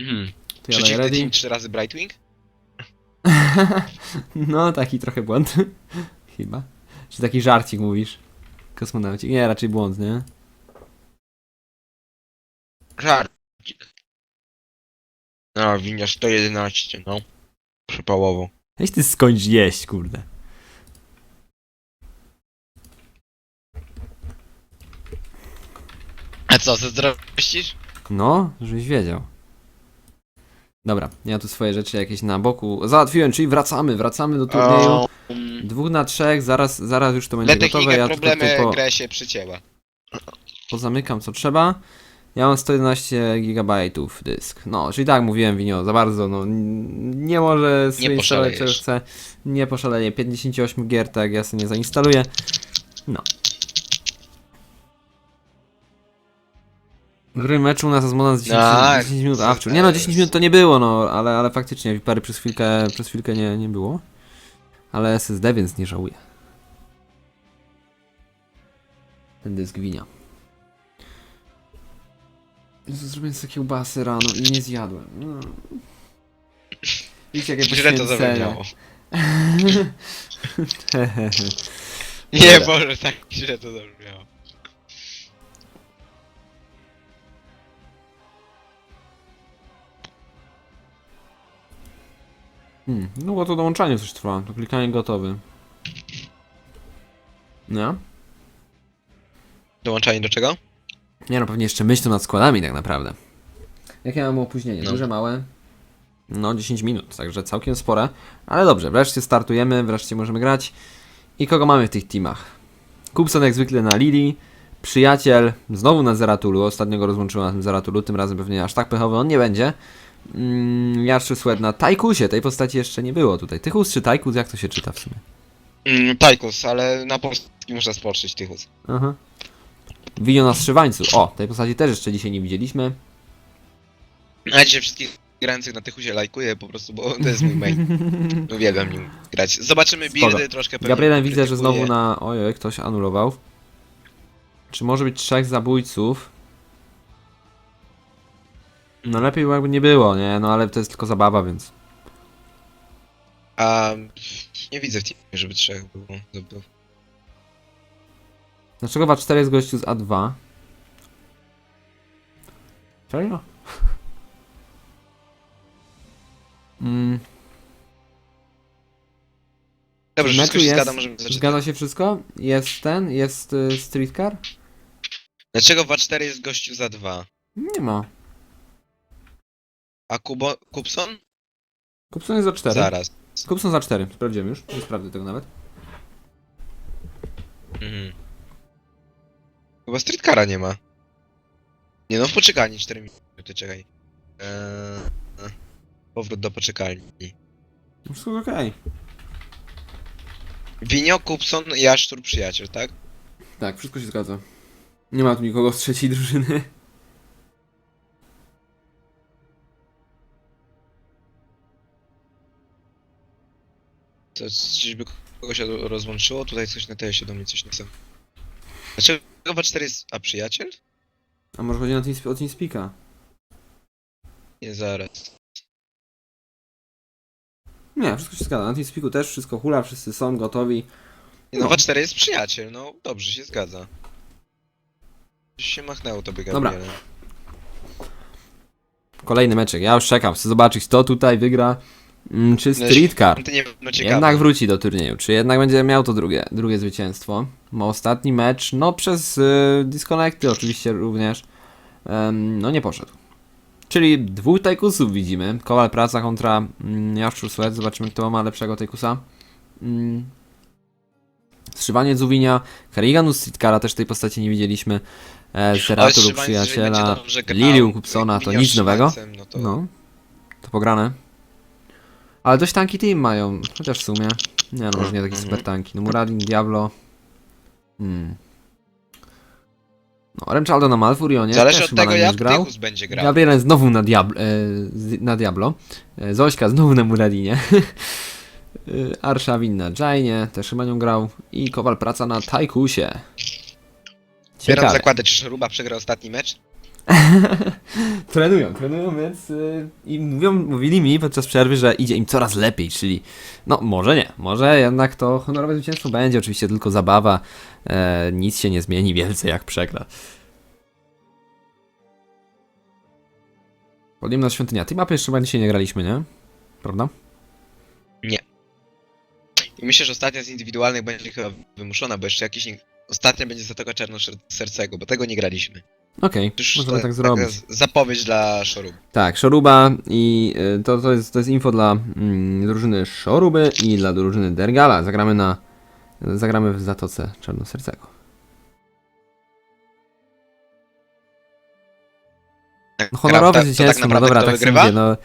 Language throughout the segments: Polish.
Mhm. Przeciwny ready. team trzy razy Brightwing? no, taki trochę błąd. Chyba. Czy taki żarcik mówisz? Kosmonaucik. Nie, raczej błąd, nie? Żart. No, winia 111, no. Przypałowo. Weź ty skończ jeść, kurde. A co, zazdrościsz? No, żebyś wiedział. Dobra, ja tu swoje rzeczy jakieś na boku załatwiłem, czyli wracamy, wracamy do turnieju. Um, Dwóch na trzech, zaraz, zaraz już to będzie gotowe. Ja tylko problemy tutaj po, grę się przycięła. pozamykam co trzeba. Ja mam 111 GB dysk. No, czyli tak mówiłem, Winio, za bardzo, no n- nie może sobie instalować czego poszalejesz. chce. Nie poszaleję. 58 gier, tak ja sobie nie zainstaluję. No. Gry meczu u nas z Monan z 10, Tak. 10 minut awczu. Nie no, 10 minut to nie było, no, ale, ale faktycznie Wipary przez chwilkę, przez chwilkę nie, nie było. Ale SSD, więc nie żałuję. Ten dysk winia. Jezu, zrobiłem sobie kiełbasy rano i nie zjadłem. No. Widzicie, jakie Źle to poświęcenie. zabrzmiało. Nie, Dobra. Boże, tak źle to zabrzmiało. Hmm. No bo to dołączanie coś trwa, to klikanie gotowy. No? Dołączanie do czego? Nie no, pewnie jeszcze myślą nad składami tak naprawdę. Jakie mamy opóźnienie? No. Duże, małe? No, 10 minut, także całkiem spore. Ale dobrze, wreszcie startujemy, wreszcie możemy grać. I kogo mamy w tych teamach? Kupson jak zwykle na Lili. Przyjaciel znowu na Zeratulu. Ostatnio go rozłączyłem na tym Zeratulu, tym razem pewnie aż tak pechowy on nie będzie. Mm, Jarszy Słed na Tajkusie, tej postaci jeszcze nie było tutaj. Tychus czy Tajkus, jak to się czyta w sumie? Mm, Tajkus, ale na polski można spoczyć Tychus. Aha. Winio na strzywańcu. O, tej postaci też jeszcze dzisiaj nie widzieliśmy. A dzisiaj wszystkich grających na Tychusie lajkuję po prostu, bo to jest mój main. Uwielbiam nim grać. Zobaczymy buildy, troszkę pewnie Gabrielem widzę, że znowu na... Ojej, ktoś anulował. Czy może być trzech zabójców? No lepiej jakby nie było, nie? No ale to jest tylko zabawa, więc... A nie widzę w teamie, żeby trzech było. Dobra. Dlaczego wa 4 jest gościu z A2? Serio? Mm, Dobrze, w wszystko meczu się jest, zgadza, możemy zacząć. zgadza się wszystko? Jest ten? Jest y, streetcar? Dlaczego w A4 jest gościu za dwa? Nie ma. A Kubo, Kupson? Kupson jest za 4. Zaraz. Kupson za 4. Sprawdziłem już. Nie sprawdzę tego nawet. Mhm. Chyba streetcara nie ma. Nie no, w poczekalni 4 minuty, czekaj. Eee, powrót do poczekalni. Wszystko okej. Winio, Kupson, Jaszczur, przyjaciel, tak? Tak, wszystko się zgadza. Nie ma tu nikogo z trzeciej drużyny. To czyżby kogoś od- rozłączyło? Tutaj coś na się do mnie coś nie chce. Dlaczego w A4 jest... A przyjaciel? A może chodzi na team, o TeamSpeaka? Nie, zaraz. Nie, wszystko się zgadza. Na TeamSpeaku też wszystko hula, wszyscy są gotowi. Nie, no, No. w A4 jest przyjaciel, no dobrze, się zgadza. Coś się machnęło tobie, Dobra. Gabriele. Kolejny meczek. Ja już czekam. Chcę zobaczyć, kto tutaj wygra. Mm, Czy Streetcar To nie no ciekawe. jednak wróci do turnieju? Czy jednak będzie miał to drugie, drugie zwycięstwo? Bo ostatni mecz, no przez y, disconnecty oczywiście również, em, no nie poszedł. Czyli dwóch tajkusów widzimy. Kowal Praca kontra mm, Jaszczur Słed. Zobaczymy, kto ma lepszego tajkusa. Mm. Strzywanie Zuwinia. Kariganu Streetkara też tej postaci nie widzieliśmy. E, Seratu lub Przyjaciela. będzie dobrze grał, Liliu Kupsona to nic nowego. No to... No, to pograne. Ale dość tanki team mają, chociaż w sumie. Nie no, może nie taki Mhm. super tanki. No Muradin, Diablo. Hmm. No, Remchaldo na Malfurionie Zależy też od chyba tego, na nim jak grał. Tychus będzie grał. Gabrielen znowu na, Diablo, e, z- na Diablo. E, Zośka znowu na Muradinie. E, Arszawin na Jainie, też chyba nią grał. I Kowal praca na Tajkusie. Zbieram Ciekawe. zakłady, czy Szeruba przegra ostatni mecz? trenują, trenują, więc y, i mówią, mówili mi podczas przerwy, że idzie im coraz lepiej, czyli no może nie, może jednak to honorowe zwycięstwo będzie oczywiście tylko zabawa, e, nic się nie zmieni wielce jak przegra. Podniemna świątynia, tej mapy jeszcze chyba dzisiaj nie graliśmy, nie? Prawda? I myślę, że ostatnia z indywidualnych będzie chyba wymuszona, bo jeszcze jakiś... nie- Ostatnia będzie Zatoka Czarnosercego, bo tego nie graliśmy. Okej, Już możemy ta- tak zrobić. taka z- Zapowiedź dla Shorub. Tak, Szoruba i y, to, to, jest, to jest info dla mm, drużyny Szoruby i dla drużyny Dergala. Zagramy na. Zagramy w Zatoce Czarnosercego. No, honorowe Gra- to- to zwycięstwo, tak no naprawdę dobra, kto tak wygrywa? sobie, no.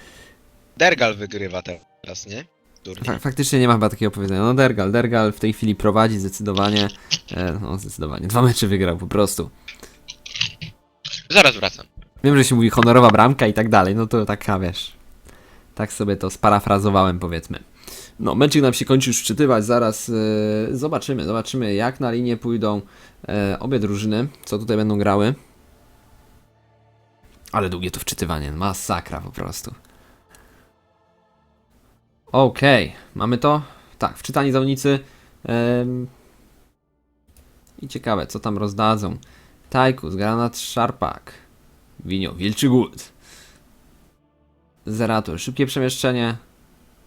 Dergal wygrywa teraz, nie? Turniej. Fa faktycznie nie ma chyba takiego powiedzenia. No Dergal, Dergal w tej chwili prowadzi zdecydowanie. E, no zdecydowanie. Dwa mecze wygrał po prostu. Zaraz wracam. Wiem, że się mówi honorowa bramka i tak dalej, no to taka wiesz. Tak sobie to sparafrazowałem, powiedzmy. No, meczik nam się kończy już wczytywać, zaraz e, zobaczymy, zobaczymy jak na linię pójdą e, obie drużyny, co tutaj będą grały. Ale długie to wczytywanie, masakra po prostu. Okej, mamy to? Tak, wczytani zawodnicy. Em, I ciekawe, co tam rozdadzą. Tajkus, Granat, Szarpak. Winio, Wilczy Głód. Zeratul, szybkie przemieszczenie.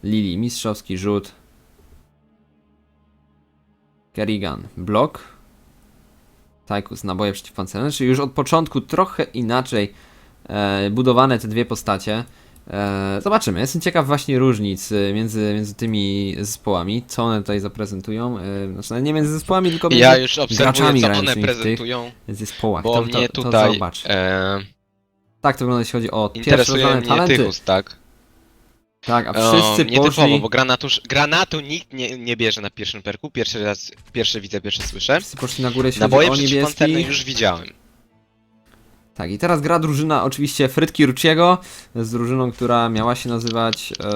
Lili, mistrzowski rzut. Kerrigan, blok. Tajkus, naboje przeciwpancerne, czyli już od początku trochę inaczej e, budowane te dwie postacie. E, zobaczymy, jestem ciekaw właśnie różnic e, między, między tymi zespołami, co one tutaj zaprezentują. E, znaczy nie między zespołami, tylko między Ja już obserwuję, graczami co one grającymi w tych prezentują, zespołach. bo to, mnie to, to tutaj zobacz. e, Tak to wygląda, jeśli chodzi o pierwsze mnie talenty. Tychus, tak? Tak, a wszyscy nietypowo, poszli... bo granatu, granatu nikt nie, nie bierze na pierwszym perku, pierwszy raz, pierwszy widzę, pierwszy słyszę. Wszyscy poszli na górę, jeśli Naboje chodzi o niebieski. już widziałem. Tak, i teraz gra drużyna oczywiście Frytki Ruciego z drużyną, która miała się nazywać... E,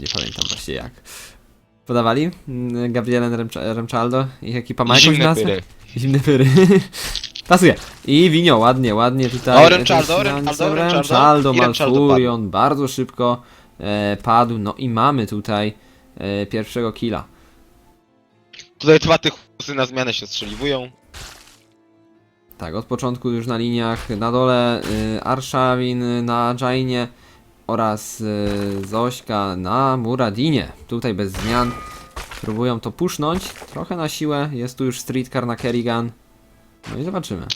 nie pamiętam właściwie jak. Podawali? Mm, Gabrielen Remcza- Remczaldo i ekipa ma jakąś nazwę? pyry. Zimne pyry. Pasuje. I Winio, ładnie, ładnie tutaj. O, Remczaldo, e, Remczaldo, Remczaldo. Remczaldo, Malfurion, bardzo szybko e, padł. No i mamy tutaj e, pierwszego killa. Tutaj dwa tych na zmianę się strzeliwują. Tak, od początku już na liniach na dole y, Arszawin na Jainie oraz y, Zośka na Muradinie. Tutaj bez zmian. Próbują to pusznąć, trochę na siłę. Jest tu już streetcar na Kerrigan. No i zobaczymy.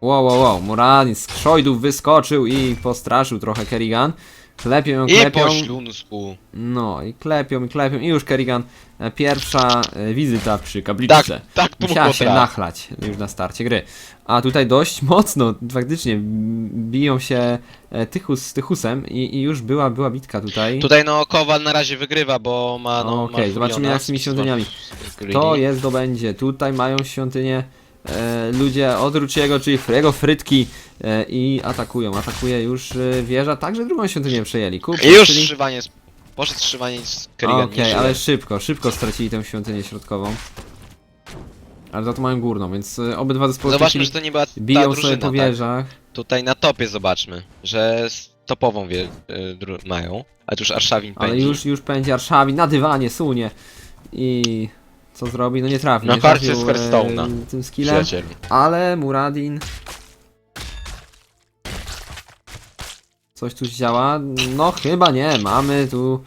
Wow, wow, wow, Muradin z krzojdów wyskoczył i postraszył trochę Kerrigan. Klepią ją, I klepią. po. No i klepią i klepią i już Kerrigan e, pierwsza e, wizyta przy kabliczce. Tak, tak, tu Musiała mu się nachlać już na starcie gry. A tutaj dość mocno, faktycznie biją się e, Tychus z Tychusem i, i już była, była bitka tutaj. Tutaj no Kowal na razie wygrywa, bo ma no Okej, ma zobaczymy, jak z tymi świątyniami. z- z- To jest zdobędzie. Tutaj mają świątynię e, ludzie od Ruciego, czyli jego frytki e, i atakują. Atakuje już e, wieża, także drugą świątynię przejęli. Kup, I już czyli... szywanie, z- poszedł szywanie z Kerrigan. Okej, ale szybko, szybko stracili tę świątynię środkową. Ale za to mają górną, więc y, obydwa zespoły Zobaczmy, że to nie była ta biją drużyna, sobie po tak? wieżach. Tutaj na topie zobaczmy, że z topową wie, y, dru- mają. A tu już Arszawin Ale pędzi. już, już pędzi Arszawin na dywanie, sunie. I co zrobi? No nie trafi. Na nie karcie trafił, z Hearthstone'a. e, tym skillem. Przyjacielu. Ale Muradin... Coś tu działa? No chyba nie, mamy tu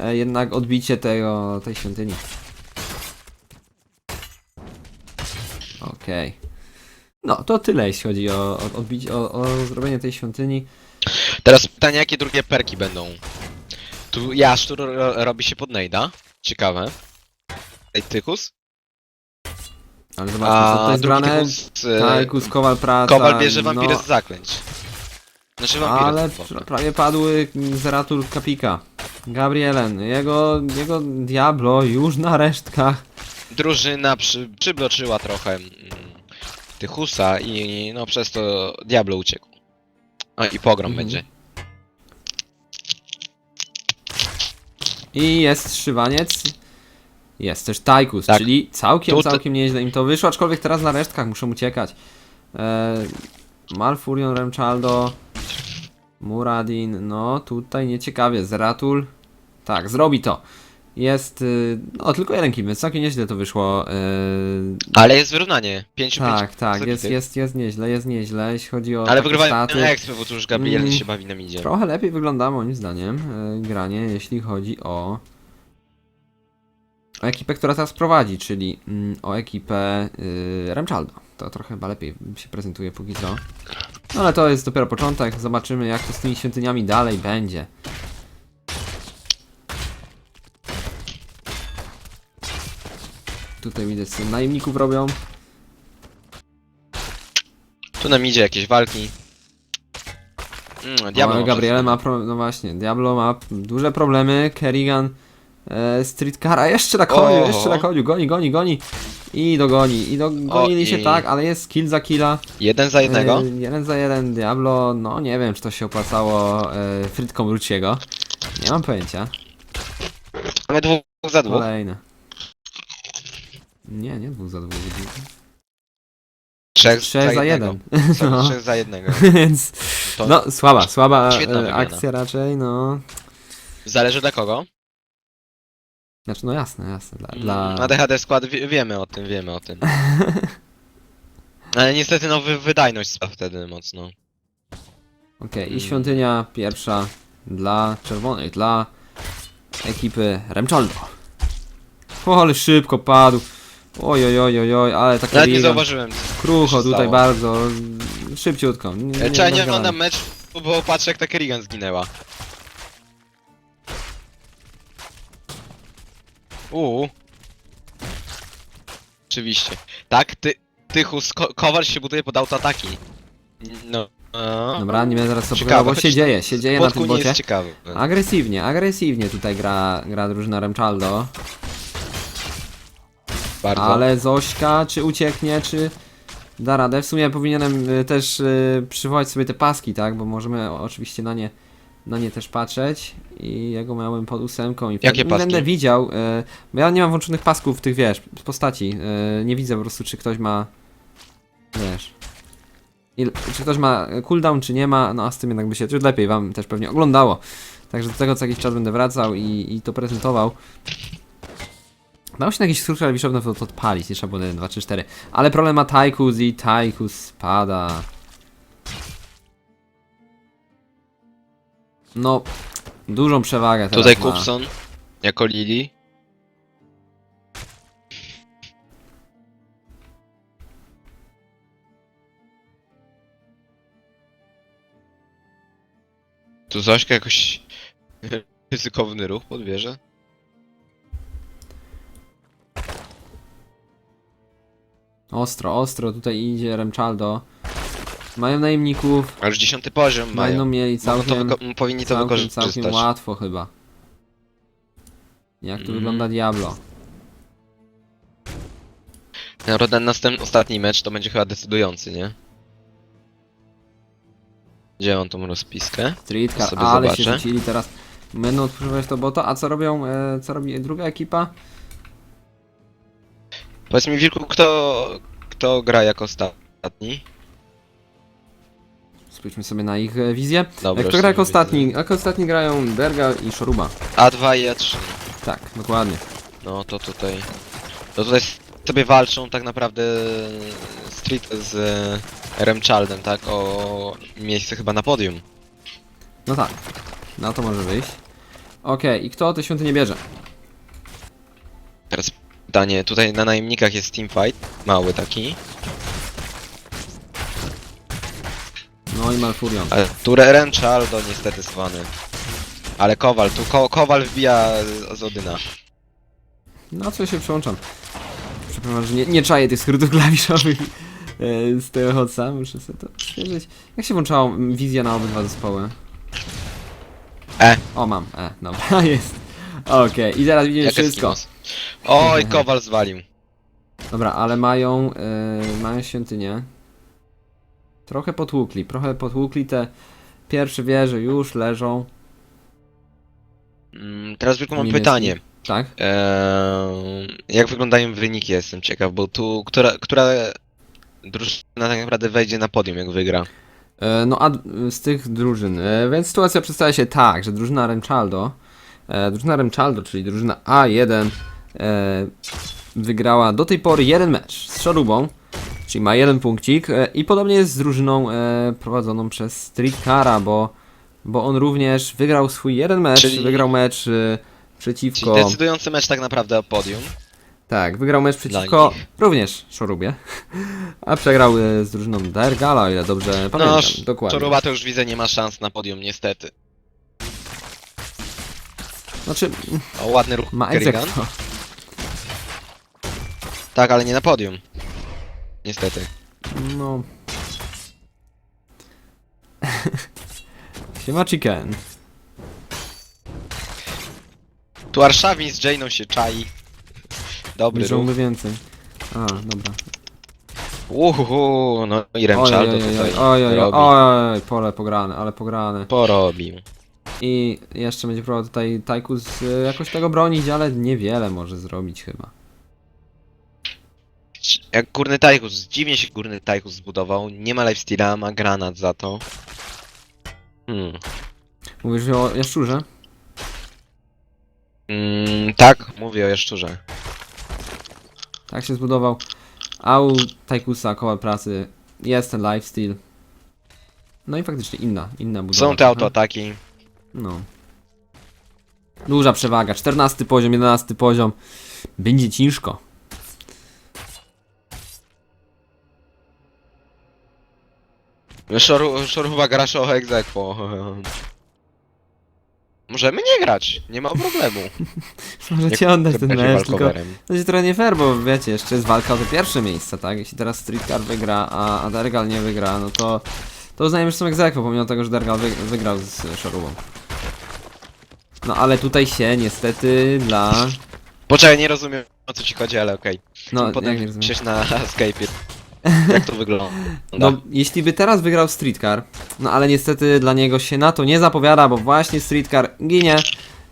e, jednak odbicie tego, tej świątyni. Okej. No, to tyle jeśli chodzi o, o, odbicie, o, o zrobienie tej świątyni. Teraz pytanie, jakie drugie perki będą? Tu Jaszczur ro robi się pod Nejda. Ciekawe. Ej, Tychus? Ale zobaczmy, co A tutaj jest drugi brane. Tychus... y, Tajkus, Kowal, praca. Kowal bierze wampirę no, z zaklęć. Znaczy wampirę Ale z prawie padły Zeratul Kapika. Gabrielen, jego, jego Diablo już na resztkach. Drużyna przy, przybloczyła trochę mm, Tychusa i no przez to Diablo uciekł. A i pogrom Mhm. będzie. I jest szywaniec. Jest też Tajkus, Tak. czyli całkiem, Tut- całkiem nieźle im to wyszło, aczkolwiek teraz na resztkach muszą uciekać. E, Malfurion, Remchaldo, Muradin, no tutaj nieciekawie, Zeratul, tak, zrobi to. Jest, y, no tylko jeden więc całkiem nieźle to wyszło. y, Ale jest wyrównanie. 5 tak, tak, jest, jest, jest nieźle, jest nieźle, jeśli chodzi o Ale takie wygrywają staty. na ekspy, bo tu już Gabriel Mm. się bawi na midzie. Trochę lepiej wygląda moim zdaniem e, granie, jeśli chodzi o, o ekipę, która teraz prowadzi, czyli mm, o ekipę y, Remchaldo. To trochę chyba lepiej się prezentuje póki co. No ale to jest dopiero początek, zobaczymy jak to z tymi świątyniami dalej będzie. Tutaj widać co najemników robią. Tu na midzie jakieś walki. Mm, Diablo Gabriele ma, pro... no właśnie, Diablo ma duże problemy, Kerrigan, e, Streetcara jeszcze na koniu, Oho. jeszcze na koniu, goni, goni, goni i dogoni, i dogonili O, się i- tak, ale jest kill za killa, Jeden za jednego? e, jeden za jeden, Diablo, no nie wiem, czy to się opłacało e, Frytkom Ruciego, nie mam pojęcia, Mamy dwóch za dwóch. kolejne. Nie, nie dwóch za dwóch, Trzech, trzech za jednego. jeden, no, Trzech za jednego. więc, To no słaba, słaba Świetna e, wymiana. akcja raczej, no, Zależy dla kogo. Znaczy no jasne, jasne, dla... Mm, dla... Na DHD skład wie, wiemy o tym, wiemy o tym. Ale niestety no wy, wydajność spadła wtedy mocno. Okej, i Mm. świątynia pierwsza dla czerwonych, dla ekipy Remcholdo. O, ale szybko padł. Oj, oj, oj, oj, oj, ale takie Nawet nie liga. zauważyłem. Krucho się tutaj stało. bardzo, szybciutko. Nie, E, Czekaj, nie bez oglądam mecz, bo patrzę jak ta Kerrigan zginęła. Uuu. Oczywiście. Tak, ty, Tychus, ko Kowal się buduje pod autoataki. No. no. Dobra, nie będę zaraz to Ciekawe, bo choć się dzieje, się dzieje na tym nie bocie. jest ciekawy. Agresywnie, agresywnie tutaj gra, gra drużyna Remchaldo. Bardzo. Ale Zośka, czy ucieknie, czy da radę? W sumie powinienem y, też y, przywołać sobie te paski, tak? Bo możemy o- oczywiście na nie, na nie też patrzeć. I jego miałem pod ósemką i Jakie paski? będę widział. Y, bo ja nie mam włączonych pasków tych, wiesz, z postaci. Y, nie widzę po prostu, czy ktoś ma, wiesz... Il, czy ktoś ma cooldown, czy nie ma, no a z tym jednak by się lepiej wam też pewnie oglądało. Także do tego co jakiś czas będę wracał i, i to prezentował. Dało się na jakiś skrót klawiszowny to, odpalić, nie trzeba było 1, 2, 3, 4. Ale problem ma Tychus i Tychus spada. No, dużą przewagę teraz Tutaj ma. Kupson, jako Lili. Tu Zośka jakoś ryzykowny ruch podbierze. Ostro, ostro tutaj idzie Remchaldo. Mają najemników, A już dziesiąty poziom będą mają. mieli Mogą to całkiem, wyko- powinni to całkiem, wykorzystać. całkiem łatwo chyba. Jak tu Mhm. wygląda Diablo? No, ten następny, ostatni mecz to będzie chyba decydujący, nie? Gdzie on tą rozpiskę? Streetcar, sobie ale się zobaczę. rzucili teraz. Będą odpływać to bota, a co robią, e, co robi druga ekipa? Powiedz mi Wilku, kto, kto gra jako ostatni? Spójrzmy sobie na ich e, wizję. Dobra, Jak już to gra jako ostatni? Jako ostatni grają Berga i Shoruba. widzę. A2 i A3. Tak, dokładnie. No to tutaj. To tutaj sobie walczą tak naprawdę Street z e, Remchaldem, tak? O miejsce chyba na podium. No tak, na to może wyjść. Okej, i kto te świątynie bierze? Teraz pytanie, tutaj na najemnikach jest teamfight, mały taki. No i Malfurion. Ale tu Re- Remchaldo niestety zwany. Ale Kowal, tu ko Kowal wbija z, z Odyna. No co się przełączam? Przepraszam, że nie, nie czaję tych skrótów klawiszowych e, z tego hoca, muszę sobie to stwierdzić. Jak się włączało mm, wizja na obydwa zespoły? E. O, mam, e, dobra, jest. Okej, i teraz widzimy Jak wszystko. Eskimos. Oj, Kowal zwalił. Dobra, ale mają, yy, mają świątynię. Trochę potłukli, trochę potłukli te pierwsze wieże już leżą. Mm, teraz tylko mam pytanie. Tak? Eee, jak wyglądają wyniki, jestem ciekaw, bo tu, która, która drużyna tak naprawdę wejdzie na podium, jak wygra. E, No a d- z tych drużyn, e, więc sytuacja przedstawia się tak, że drużyna Remchaldo, e, drużyna Remchaldo, czyli drużyna A1 e, wygrała do tej pory jeden mecz z Szarubą, czyli ma jeden punkcik e, i podobnie jest z drużyną e, prowadzoną przez Streetkara, bo, bo on również wygrał swój jeden mecz, Czyli- wygrał mecz e, Czyli przeciwko... decydujący mecz tak naprawdę o podium. Tak, wygrał mecz przeciwko również Szorubie, a przegrał z drużyną Dergala, o ile dobrze pamiętam, No, dokładnie. Czoruba to już widzę, nie ma szans na podium, niestety. Znaczy, O, ładny ruch ma Kerrigan. Tak, ale nie na podium. Niestety. No. Siema chicken. Tu Arszawin z Jane'ą się czai. Dobry ruch. Więcej. A, dobra. Uhuhu, no i oj, tutaj oj, oj, robi. oj, oj, pole pograne, ale pograne. Porobił. I jeszcze będzie próbował tutaj Tajkus y, jakoś tego bronić, ale niewiele może zrobić chyba. Jak górny Tajkus, dziwnie się górny Tajkus zbudował, nie ma lifesteala, ma granat za to. Hmm. Mówisz o jaszczurze? Mm, tak, mówię o jaszczurze. Tak się zbudował. A u Tajkusa koła pracy jest ten lifesteal. No i faktycznie inna, inna budowa. Są te autoataki. No. Duża przewaga. 14 poziom, 11 poziom. Będzie ciężko. Szoru, Szoruba grasz o egzekwo. Możemy nie grać, nie ma problemu. Możecie oddać ten mecz, tylko to będzie trochę nie fair, bo wiecie, jeszcze jest walka o to pierwsze miejsce, tak? Jeśli teraz Streetcar wygra, a, a Dergal nie wygra, no to to uznajemy, że są egzekwo, pomimo tego, że Dergal wy, wygrał z Szorubą. No ale tutaj się niestety dla... Poczekaj, nie rozumiem o co ci chodzi, ale okej. No, No, jak nie Potem rozumiem. na Skype'ie. Jak to wygląda? No, jeśli by teraz wygrał Streetcar, no ale niestety dla niego się na to nie zapowiada, bo właśnie Streetcar ginie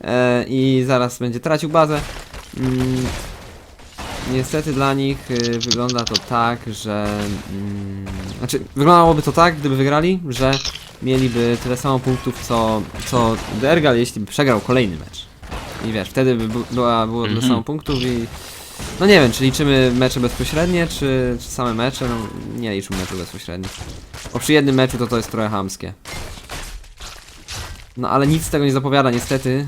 e, i zaraz będzie tracił bazę. Mm, niestety dla nich y, wygląda to tak, że... Mm, znaczy, wyglądałoby to tak, gdyby wygrali, że mieliby tyle samo punktów, co, co Dergal, jeśli by przegrał kolejny mecz. I wiesz, wtedy by bu- była, było tyle Mhm. samo punktów i... No nie wiem, czy liczymy mecze bezpośrednie, czy, czy same mecze? No nie liczymy meczu bezpośrednich. Bo przy jednym meczu to to jest trochę hamskie. No ale nic z tego nie zapowiada niestety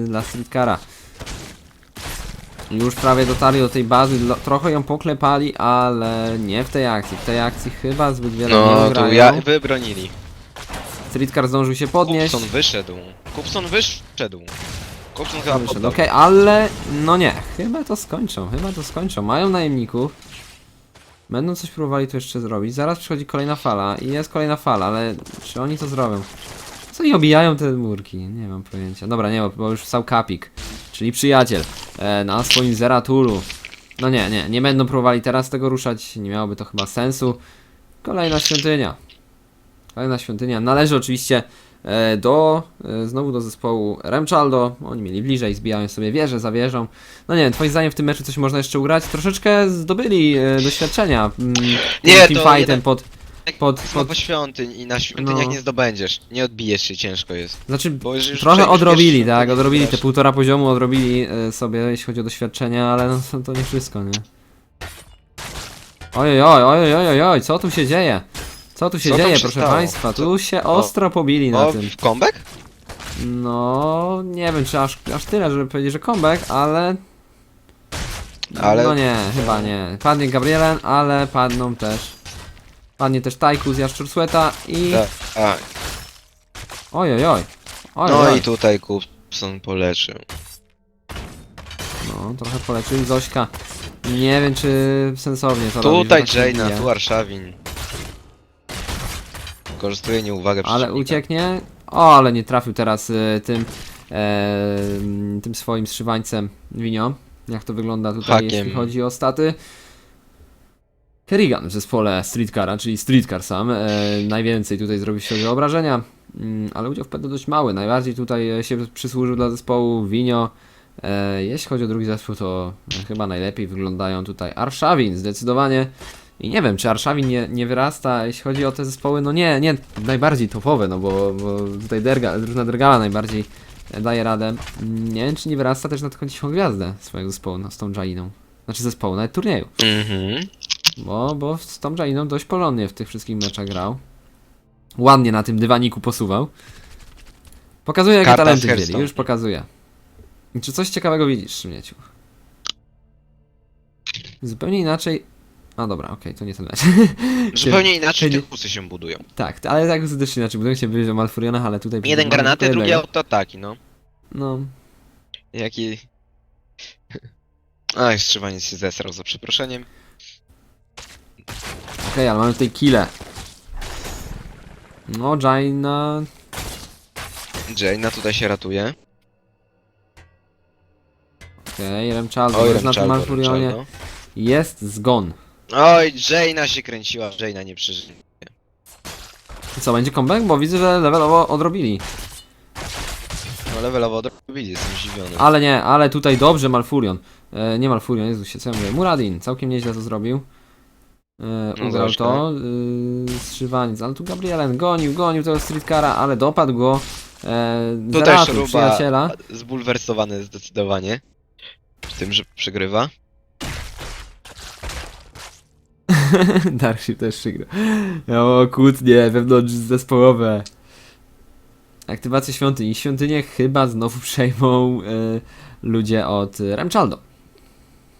yy, dla Streetkara. Już prawie dotarli do tej bazy, trochę ją poklepali, ale nie w tej akcji. W tej akcji chyba zbyt wiele nie No, wygrają. tu ja wybronili. Streetcar zdążył się podnieść. Kupson wyszedł. Kupson wyszedł. Kupson chyba poddał. okej, ale no nie, chyba to skończą, chyba to skończą. Mają najemników. Będą coś próbowali tu jeszcze zrobić. Zaraz przychodzi kolejna fala i jest kolejna fala, ale czy oni to zrobią? Co oni obijają te murki? Nie mam pojęcia. Dobra, nie, bo- bo już wstał Kapik, czyli przyjaciel, e, na swoim Zeratulu. No nie, nie, nie będą próbowali teraz tego ruszać, nie miałoby to chyba sensu. Kolejna świątynia. Kolejna świątynia. Należy oczywiście do, e, znowu do zespołu Remchaldo. Oni mieli bliżej, zbijają sobie wieżę za wieżą. No nie wiem, twoim zdaniem w tym meczu coś można jeszcze ugrać? Troszeczkę zdobyli e, doświadczenia mm, Nie, tym jednak- pod, pod, Są pod... po świątyń i na świątyniach No. nie zdobędziesz. Nie odbijesz się, ciężko jest. Znaczy, Bo już, już trochę odrobili, tak? Odrobili te półtora poziomu, odrobili e, sobie, jeśli chodzi o doświadczenia, ale no to, nie wszystko, nie? Ojej, oj, oj, oj, oj, oj, co tu się dzieje? Co tu się Co tam dzieje, się proszę stało? państwa? Tu się ostro pobili na O, tym. w comeback? No, nie wiem, czy aż, aż tyle, żeby powiedzieć, że comeback, ale... Ale- No nie, chyba nie. Padnie Gabrielen, ale padną też... Padnie też Tajku z Jaszczur Sweata i... Tak. A, Oj, oj, no i tutaj Kupson poleczył. No, trochę poleczyli Zośka. Nie wiem, czy sensownie to robi, Tutaj że tak się Jaina, bije. tu Arszawin. Wykorzystuje nieuwagę Ale przeciwnika. ucieknie. O, ale nie trafił teraz y, tym e, tym swoim strzywańcem Winio. Jak to wygląda tutaj, Hakiem. jeśli chodzi o staty. Kerrigan w zespole Streetcara, czyli Streetcar sam. E, najwięcej tutaj zrobił się obrażenia, mm, ale udział w PD dość mały. Najbardziej tutaj e, się przysłużył dla zespołu Winio. E, jeśli chodzi o drugi zespół, to chyba najlepiej wyglądają tutaj Arszawin, zdecydowanie. I nie wiem, czy Arszawin nie, nie wyrasta, jeśli chodzi o te zespoły, no nie, nie, najbardziej topowe, no bo, bo tutaj Derga, drużyna Dergala najbardziej daje radę. Nie wiem, czy nie wyrasta też na taką cichą gwiazdę swojego zespołu, no, z tą Jainą. Znaczy zespołu, nawet turnieju. Mhm. Bo, bo z tą Jainą dość porządnie w tych wszystkich meczach grał. Ładnie na tym dywaniku posuwał. Pokazuje, jakie Karta talenty Hearthstone. już pokazuje. Czy coś ciekawego widzisz, Szymnieciu? Zupełnie inaczej... A dobra, okej, to nie ten mecz. Zupełnie inaczej te kusy się budują. tak, ale tak też inaczej. Budują się powiedzieć o Malfurionach, ale tutaj... Jeden granaty, drugi autoataki, no. No, Jaki... Ach, strzywanie się zesrał, za przeproszeniem. okej, ale mamy tutaj kile. No, Jaina... Jaina tutaj się ratuje. Okej, Remchaldo, Oj, jest na tym Remchaldo, Malfurionie. Remchaldo. Jest zgon. Oj, Jaina się kręciła, Jaina nie przeżyje. I co, będzie comeback? Bo widzę, że levelowo odrobili. No levelowo odrobili, jestem zdziwiony. Ale nie, ale tutaj dobrze Malfurion. E, nie Malfurion, Jezus się, co ja mówię? Muradin, całkiem nieźle to zrobił. E, No ugrał to. E, Strzywaniec, ale tu Gabrielen gonił, gonił tego streetkara, ale dopadł go. E, Tutaj Zeratu, Szoruba przyjaciela. zbulwersowany zdecydowanie. W tym, że przegrywa. Darkship też przygra. O, kłótnie wewnątrzzespołowe. Aktywację świątyni. Świątynię chyba znowu przejmą e, ludzie od e, Remchaldo.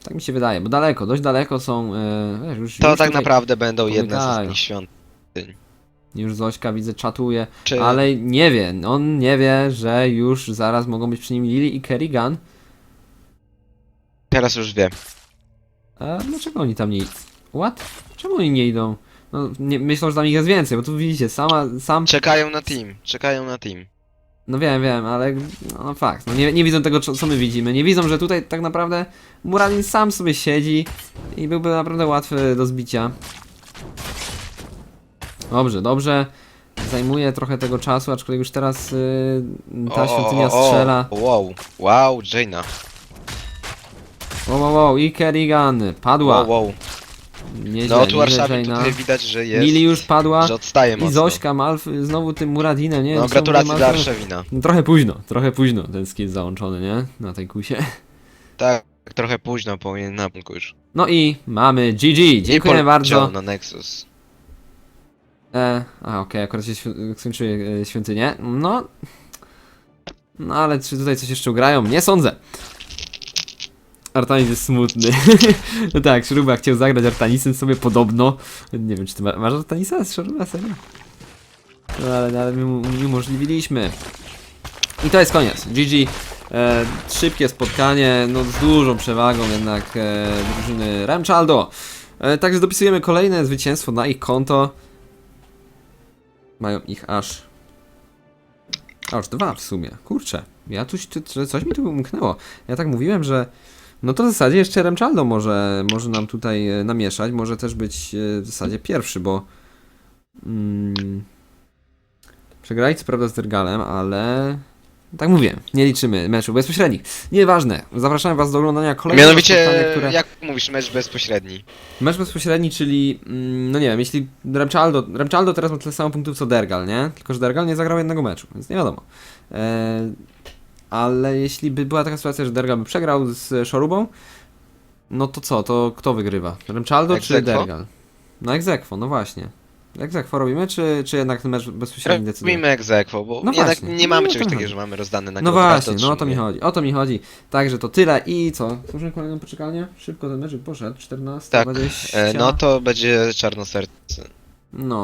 Tak mi się wydaje, bo daleko, dość daleko są. E, wiesz, już, To już tak tutaj, naprawdę będą jedne z pomykają. ostatnich świąt. Już Zośka widzę czatuje, Czy... ale nie wie, on nie wie, że już zaraz mogą być przy nim Lily i Kerrigan. Teraz już wiem. A dlaczego oni tam nie idą? What? Czemu oni nie idą? No, nie, myślą, że tam ich jest więcej, bo tu widzicie, sama, sam Czekają na team, czekają na team. No wiem, wiem, ale no, no fakt, no nie, nie widzą tego, co my widzimy. Nie widzą, że tutaj tak naprawdę Muradin sam sobie siedzi i byłby naprawdę łatwy do zbicia. Dobrze, dobrze. Zajmuje trochę tego czasu, aczkolwiek już teraz y, ta świątynia strzela. Wow, wow, Jaina. Wow, wow, wow, i Kerrigan padła. Wow, wow. Nieźle, No tu Jaina. tutaj widać, że jest. Lili już padła. Że odstaje I mocno. Zośka, Malf, znowu tym Muradinem, nie? No gratulacje tym dla Arszewina. No, trochę późno, trochę późno ten skill załączony, nie? Na tej kusie. Tak, trochę późno powinien na punku już. No i mamy GG, I dziękuję bardzo. na Nexus. E, a okej, akurat się świ- skończyły e, świątynie. No. No ale czy tutaj coś jeszcze ugrają? Nie sądzę. Artanis jest smutny. no tak, Szruba chciał zagrać Artanisem sobie podobno. Nie wiem, czy ty ma, masz Artanisa z Szruba serio? No ale, no, ale my mu nie umożliwiliśmy. I to jest koniec. GG. E, szybkie spotkanie, no z dużą przewagą jednak e, drużyny Ramchaldo. E, także dopisujemy kolejne zwycięstwo na ich konto. Mają ich aż. Aż dwa w sumie. Kurczę. Ja tu- coś mi tu umknęło. Ja tak mówiłem, że. No to w zasadzie jeszcze Remchaldo może, może nam tutaj e, namieszać. Może też być e, w zasadzie pierwszy, bo. Mm, przegrali co prawda z Dergalem, ale. Tak mówiłem, nie liczymy meczu bezpośrednich. Nieważne, zapraszam was do oglądania kolejnego Mianowicie, które... jak mówisz, mecz bezpośredni. Mecz bezpośredni, czyli, mm, no nie wiem, jeśli Remchaldo, Remchaldo teraz ma tyle samo punktów co Dergal, nie? Tylko, że Dergal nie zagrał jednego meczu, więc nie wiadomo. E, ale jeśli by była taka sytuacja, że Dergal by przegrał z Szorubą, no to co, to kto wygrywa? Remchaldo czy? Dergal? No egzekwo, no właśnie. Egzekwo robimy, czy, czy jednak ten mecz bezpośredni decyduje? Robimy egzekwo, bo No jednak właśnie. nie mamy No, czegoś to takiego, że mamy rozdane na No właśnie, no o to mi chodzi, o to mi chodzi. Także to tyle i co? Tworzymy kolejną poczekalnię? Szybko ten mecz poszedł, 14, Tak, 20. E, no to będzie czarnoserce. No,